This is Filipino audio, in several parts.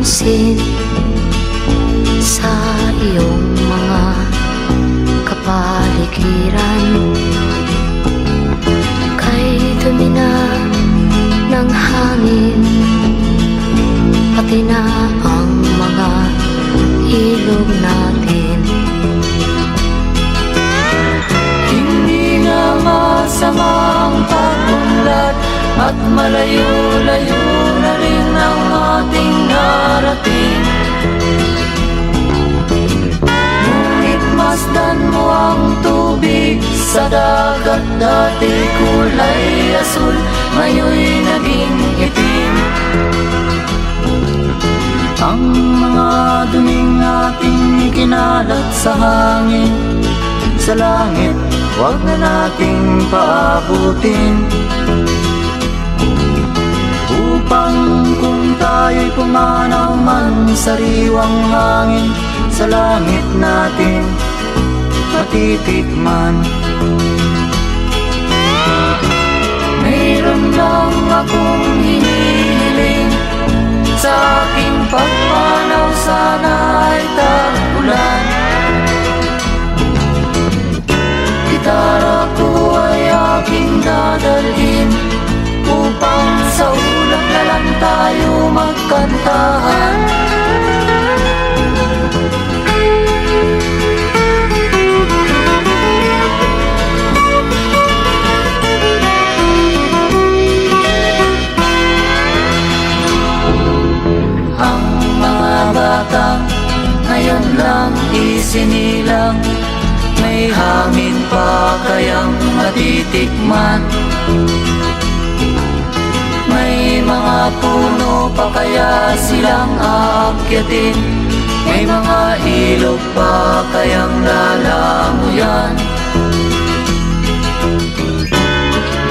napapansin Sa iyong mga kapaligiran. Kay dumi na ng hangin Pati na ang mga ilog natin. Hindi nga masamang pagunlad At malayo-layo na ating narating. Ngunit masdan mo ang tubig sa dagat Dati kulay asul, ngayon'y naging itim. Ang mga duming ating ikinalat sa hangin sa langit Huwag na nating paabutin Sariwang hangin sa langit natin Matitikman. Mayroon lang akong isinilang May hangin pa kayang matitikman. May mga puno pa kaya silang aakyatin? May mga ilog pa kayang lalamuyan?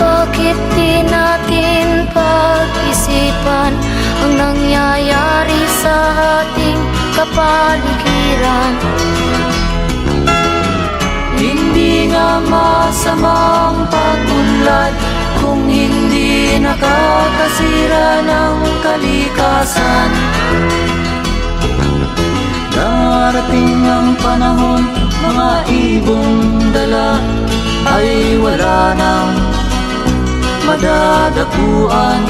Bakit di natin pag-isipan Ang nangyayari sa ating kapaligiran Hindi nga masamang pagunlad Kung hindi nakakasira ng kalikasan. Darating ang panahon Mga ibong dala Ay wala nang madadapuan.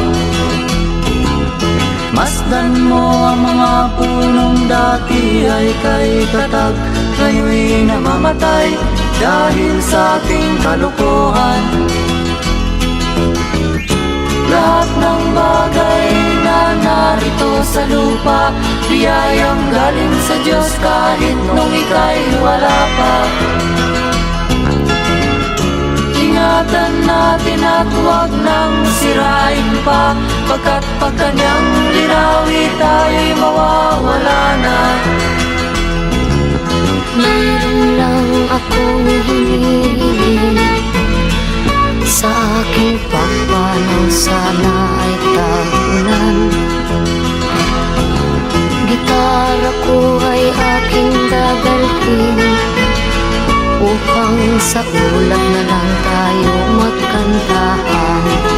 Masdan mo ang mga punong dati ay kay tatag Ngayon'y namamatay dahil sa ating kalukuhan Lahat ng bagay na narito sa lupa Biyayang galing sa Diyos kahit nung ika'y wala pa. Ingatan natin at huwag nang sirain pa Pagkat pag kanyang linawi tayo'y mawawala na Sa aking pagpanaw sana ay tagunan Gitara ko ay aking dadalhin Upang sa ulap na lang tayo magkantahan